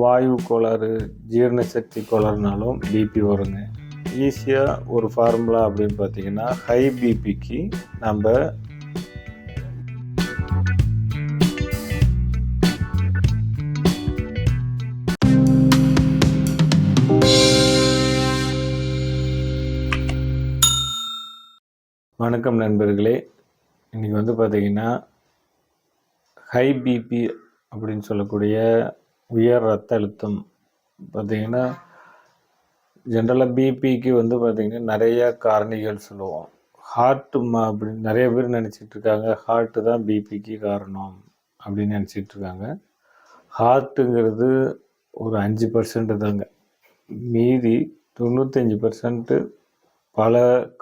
வாயு கோளாறு ஜீரண சக்தி கோளாறுனாலும் பிபி வருங்க. ஈஸியாக ஒரு ஃபார்முலா அப்படின்னு பார்த்தீங்கன்னா ஹை பிபிக்கு நம்ம வணக்கம் நண்பர்களே. இன்றைக்கி வந்து பார்த்திங்கன்னா ஹை பிபி அப்படின்னு சொல்லக்கூடிய உயர் ரத்த அழுத்தம் பார்த்திங்கன்னா ஜென்ரலாக பிபிக்கு வந்து பார்த்திங்கன்னா நிறையா காரணிகள் சொல்லுவோம். ஹார்ட்டு ம அப்படின்னு நிறைய பேர் நினச்சிட்டு இருக்காங்க. ஹார்ட்டு தான் பிபிக்கு காரணம் அப்படின்னு நினச்சிட்டு இருக்காங்க. ஹார்ட்டுங்கிறது ஒரு அஞ்சு பர்சன்ட் தாங்க. மீதி தொண்ணூத்தஞ்சு பர்சன்ட்டு பல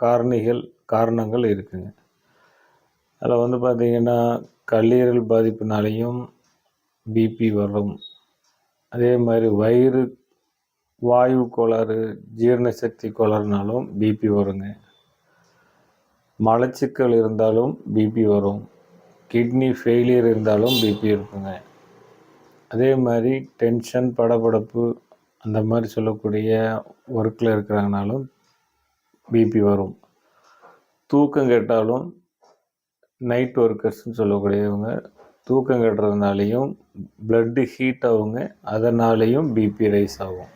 காரணிகள் காரணங்கள் இருக்குங்க. அதில் வந்து பார்த்திங்கன்னா கல்லீரல் பாதிப்புனாலையும் பிபி வரும். அதே மாதிரி வயிறு வாயு கோளாறு ஜீரண சக்தி கோளாறுனாலும் பிபி வருங்க. மலச்சிக்கல் இருந்தாலும் பிபி வரும். கிட்னி ஃபெயிலியர் இருந்தாலும் பிபி இருக்குங்க. அதே மாதிரி டென்ஷன் படபடப்பு அந்த மாதிரி சொல்லக்கூடிய ஒர்க்கில் இருக்கிறாங்கனாலும் பிபி வரும். தூக்கம் கேட்டாலும் நைட் ஒர்க்கர்ஸ்னு சொல்லக்கூடியவங்க தூக்கம் கட்டுறதுனாலையும் ப்ளட்டு ஹீட் ஆகுங்க. அதனாலேயும் பிபி ரைஸ் ஆகும்.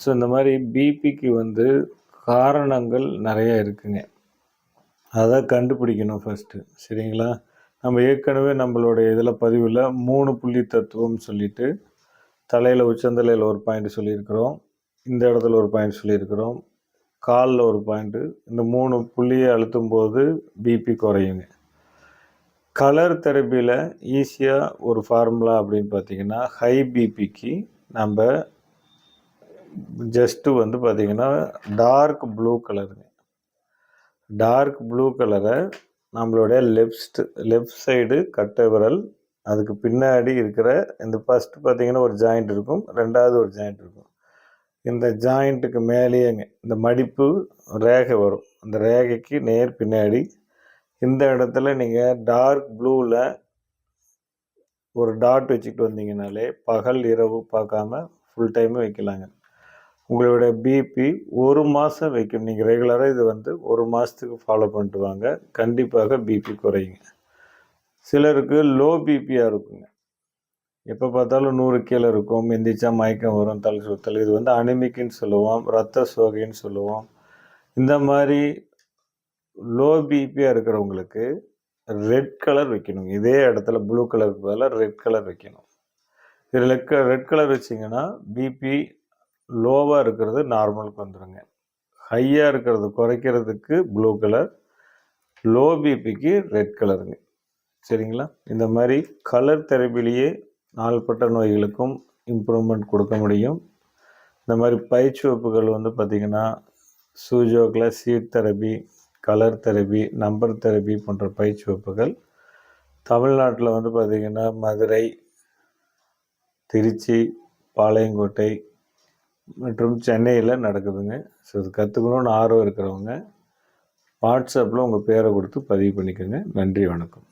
ஸோ இந்த மாதிரி பிபிக்கு வந்து காரணங்கள் நிறையா இருக்குங்க. அதை கண்டுபிடிக்கணும் ஃபஸ்ட்டு சரிங்களா? நம்ம ஏற்கனவே நம்மளுடைய இதில் பதிவில் மூணு புள்ளி தத்துவம் சொல்லிவிட்டு தலையில் உச்சந்தலையில் ஒரு பாயிண்ட் சொல்லியிருக்கிறோம். இந்த இடத்துல ஒரு பாயிண்ட் சொல்லியிருக்கிறோம். காலில் ஒரு பாயிண்ட்டு இந்த மூணு புள்ளியை அழுத்தும் போது பிபி குறையுங்க. கலர் தெரப்பியில் ஈஸியாக ஒரு ஃபார்முலா அப்படின்னு பார்த்தீங்கன்னா ஹை பிபிக்கு நம்ம ஜஸ்ட்டு வந்து பார்த்திங்கன்னா டார்க் ப்ளூ கலருங்க டார்க் ப்ளூ கலரை நம்மளுடைய லெஃப்ட் லெஃப்ட் சைடு கட்டை விரல் அதுக்கு பின்னாடி இருக்கிற இந்த ஃபஸ்ட்டு பார்த்திங்கன்னா ஒரு ஜாயிண்ட் இருக்கும் ரெண்டாவது ஒரு ஜாயிண்ட் இருக்கும். இந்த ஜாயிண்ட்டுக்கு மேலேயேங்க இந்த மடிப்பு ரேகை வரும். அந்த ரேகைக்கு நேர் பின்னாடி இந்த இடத்துல நீங்கள் டார்க் ப்ளூவில் ஒரு டாட் வச்சுக்கிட்டு வந்தீங்கனாலே பகல் இரவு பார்க்காம ஃபுல் டைமே வைக்கலாங்க. உங்களுடைய பிபி ஒரு மாதம் வைக்கணும் நீங்கள் ரெகுலராக இது வந்து ஒரு மாதத்துக்கு ஃபாலோ பண்ணிட்டு வாங்க. கண்டிப்பாக பிபி குறையுங்க. சிலருக்கு லோ பிபியாக இருக்குங்க. எப்போ பார்த்தாலும் நூறு கீழே இருக்கும். எந்திரிச்சா மயக்கம் வரும் தலை சுத்தல். இது வந்து அனிமிக்குன்னு சொல்லுவோம் ரத்த சோகைன்னு சொல்லுவோம். இந்த மாதிரி லோ பிபியாக இருக்கிறவங்களுக்கு ரெட் கலர் வைக்கணும். இதே இடத்துல ப்ளூ கலருக்கு பதிலாக ரெட் கலர் வைக்கணும். இதில் ரெட் கலர் வச்சிங்கன்னா பிபி லோவாக இருக்கிறது நார்மலுக்கு வந்துடுங்க ஹையாக இருக்கிறது குறைக்கிறதுக்கு ப்ளூ கலர் லோ பிபிக்கு ரெட் கலருங்க சரிங்களா? இந்த மாதிரி கலர் தெரப்பிலேயே நாள்பட்ட நோய்களுக்கும் இம்ப்ரூவ்மெண்ட் கொடுக்க முடியும். இந்த மாதிரி பயிற்சிவப்புகள் வந்து பார்த்திங்கன்னா சூஜோக்கில் seed therapy colour therapy number therapy போன்ற பயிற்சி வகுப்புகள் தமிழ்நாட்டில் வந்து பார்த்திங்கன்னா மதுரை திருச்சி பாளையங்கோட்டை மற்றும் சென்னையில் நடக்குதுங்க. ஸோ இது கற்றுக்கணுன்னு ஆர்வம் இருக்கிறவங்க வாட்ஸ்அப்பில் உங்கள் பேரை கொடுத்து பதிவு பண்ணிக்கோங்க. நன்றி வணக்கம்.